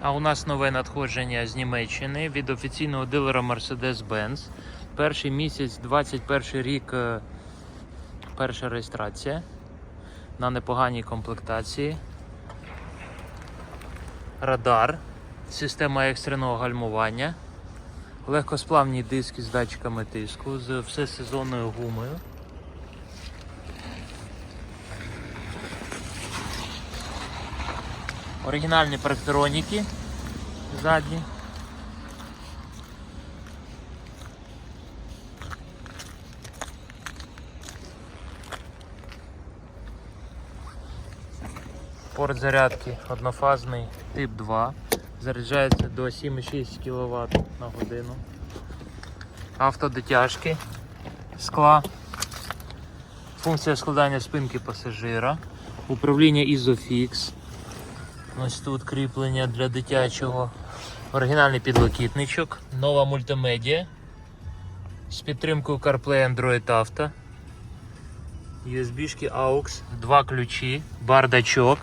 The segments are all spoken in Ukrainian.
А у нас нове надходження з Німеччини від офіційного дилера Mercedes-Benz. Перший місяць, 21 рік, е, перша реєстрація на непоганій комплектації. Радар, система екстреного гальмування, легкосплавні диски з датчиками тиску, з всесезонною гумою. Оригінальні парктроніки задні. Порт зарядки однофазний тип 2. Заряджається до 7,6 кВт на годину. Автодитяжки скла. Функція складання спинки пасажира. Управління Isofix. Ось тут кріплення для дитячого. Оригінальний підлокітничок. Нова мультимедіа. З підтримкою CarPlay Android Auto. USB-шки AUX, два ключі, бардачок.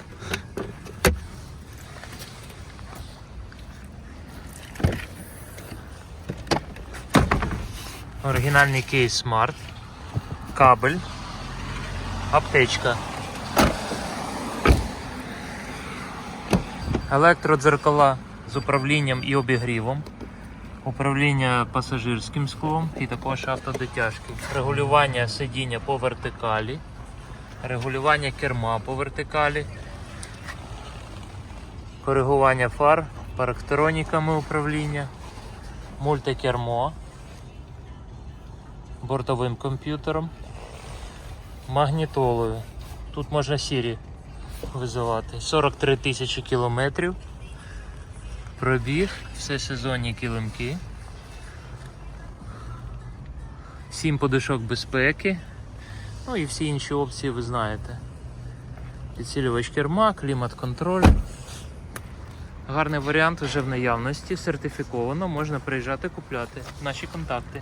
Оригінальний кейс Smart, кабель, аптечка. Електродзеркала з управлінням і обігрівом. Управління пасажирським склом і також автодитяжки. Регулювання сидіння по вертикалі, регулювання керма по вертикалі, коригування фар, парктроніками управління, мультикермо, бортовим комп'ютером, магнітолою. Тут можна Siri визивати. 43 тисячі кілометрів. Пробіг, все сезонні килимки. 7 подушок безпеки. Ну і всі інші опції ви знаєте. Підсилювач керма, клімат-контроль. Гарний варіант вже в наявності, сертифіковано, можна приїжджати купляти. Наші контакти.